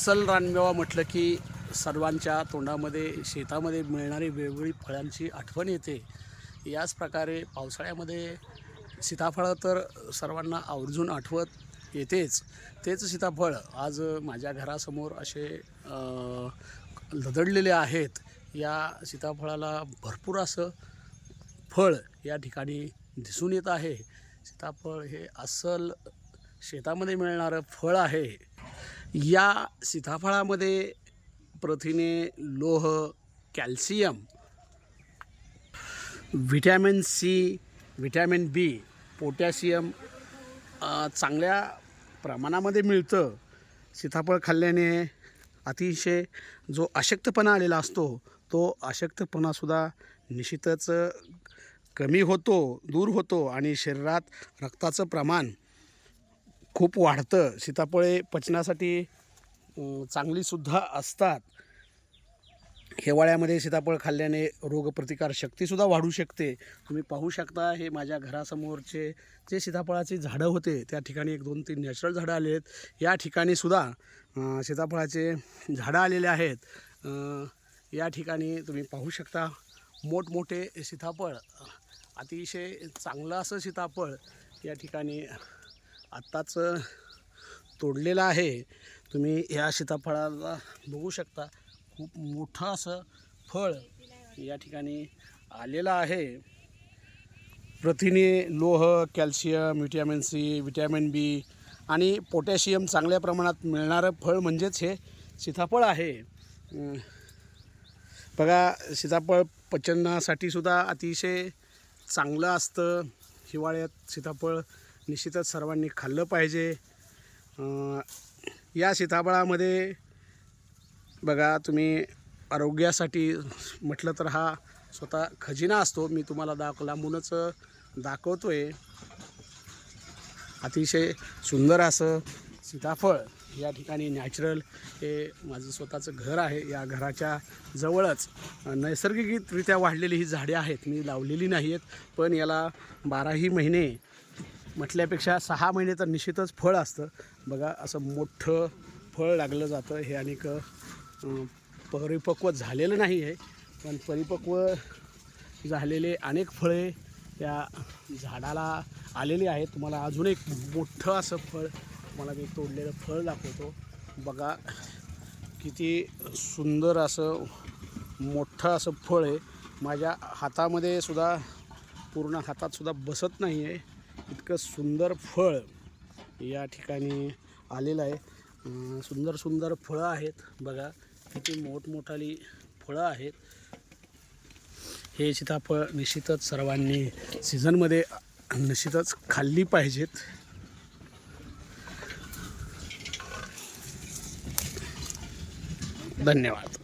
अस्सल रानमेवा म्हटलं की सर्वांच्या तोंडामध्ये शेतामध्ये मिळणारी वेगवेगळी फळांची आठवण येते. याच प्रकारे पावसाळ्यामध्ये सीताफळं तर सर्वांना आवर्जून आठवत येतेच. तेच सीताफळ आज माझ्या घरासमोर असे लदडलेले आहेत. या सीताफळाला भरपूर असं फळ या ठिकाणी दिसून येत आहे. सीताफळ हे अस्सल शेतामध्ये मिळणारं फळ आहे. या सीताफळामध्ये प्रथिने लोह calcium vitamin C vitamin B potassium चांगल्या प्रमाणामध्ये मिळतं. सीताफळ खाल्ल्याने अतिशय जो अशक्तपणा आलेला असतो तो अशक्तपणासुद्धा निश्चितच कमी होतो दूर होतो आणि शरीरात रक्ताचं प्रमाण खूप वाढतं. सीताफळे पचनासाठी चांगलीसुद्धा असतात. हिवाळ्यामध्ये सीताफळ खाल्ल्याने रोगप्रतिकार शक्तीसुद्धा वाढू शकते. तुम्ही पाहू शकता हे माझ्या घरासमोरचे जे सीताफळाचे झाडं होते त्या ठिकाणी एक दोन तीन नॅचरल झाडं आले आहेत. या ठिकाणीसुद्धा सीताफळाचे झाडं आलेले आहेत. या ठिकाणी तुम्ही पाहू शकता मोठमोठे सीताफळ. अतिशय चांगलं असं सीताफळ या ठिकाणी आत्ताच तोडलेलं आहे. तुम्ही ह्या सीताफळाला बघू शकता. खूप मोठं असं फळ या ठिकाणी आलेलं आहे. प्रथिने लोह calcium vitamin C vitamin B आणि पोटॅशियम चांगल्या प्रमाणात मिळणारं फळ म्हणजेच हे सीताफळ आहे. बघा सीताफळ पचनासाठी सुद्धा अतिशय चांगलं असतं. हिवाळ्यात सीताफळ निश्चितच सर्वांनी खाल्लं पाहिजे. या सीताफळामध्ये बघा तुम्ही आरोग्यासाठी म्हटलं तर हा स्वतः खजिना असतो. मी तुम्हाला दाख लांबूनच दाखवतो आहे अतिशय सुंदर असं सीताफळ या ठिकाणी नॅचरल हे माझं स्वतःचं घर आहे. या घराच्या जवळच नैसर्गिकरित्या वाढलेली ही झाडे आहेत. मी लावलेली नाही आहेत पण याला बाराही महिने म्हटल्यापेक्षा सहा महिने तर निश्चितच फळ असतं. बघा असं मोठं फळ लागलं जातं. हे अनेक परिपक्व झालेलं नाही आहे पण परिपक्व झालेले अनेक फळे त्या झाडाला आलेली आहेत. तुम्हाला अजून एक मोठं असं फळ तुम्हाला मी तोडलेलं फळ दाखवतो. बघा किती सुंदर असं मोठं असं फळ आहे. माझ्या हातामध्ये सुद्धा पूर्ण हातात सुद्धा बसत नाही आहे इतकं सुंदर फळ या ठिकाणी आलेलं आहे. सुंदर सुंदर फळं आहेत. बघा किती मोठमोठाली फळं आहेत. हे सीताफळ निश्चितच सर्वांनी सीझनमध्ये निश्चितच खाल्ली पाहिजेत. धन्यवाद.